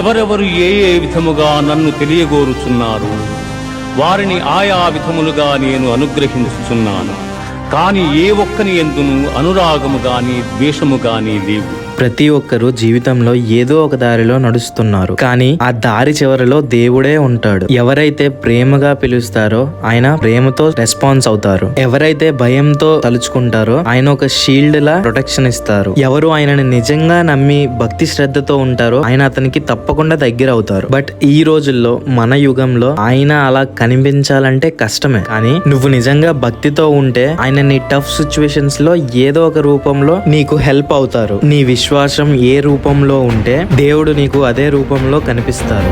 ఎవరెవరు ఏ ఏ విధముగా నన్ను తెలియగోరుచున్నారు? వారిని ఆయా విధములుగా నేను అనుగ్రహించుచున్నాను. కాని ఏ ఒక్కని ఎందును అనురాగము గాని ద్వేషము గాని లేవు. ప్రతి ఒక్కరూ జీవితంలో ఏదో ఒక దారిలో నడుస్తున్నారు. కానీ ఆ దారి చివరిలో దేవుడే ఉంటాడు. ఎవరైతే ప్రేమగా పిలుస్తారో ఆయన ప్రేమతో రెస్పాన్స్ అవుతారు. ఎవరైతే భయంతో తలుచుకుంటారో ఆయన ఒక షీల్డ్ లా ప్రొటెక్షన్ ఇస్తారు. ఎవరు ఆయనని నిజంగా నమ్మి భక్తి శ్రద్ధతో ఉంటారో ఆయన అతనికి తప్పకుండా దగ్గర అవుతారు. బట్ ఈ రోజుల్లో మన యుగంలో ఆయన అలా కనిపించాలంటే కష్టమే. కానీ నువ్వు నిజంగా భక్తితో ఉంటే ఆయన నీ టఫ్ సిచ్యువేషన్స్లో ఏదో ఒక రూపంలో నీకు హెల్ప్ అవుతారు. నీ విశ్వాసం ఏ రూపంలో ఉంటే దేవుడు నీకు అదే రూపంలో కనిపిస్తారు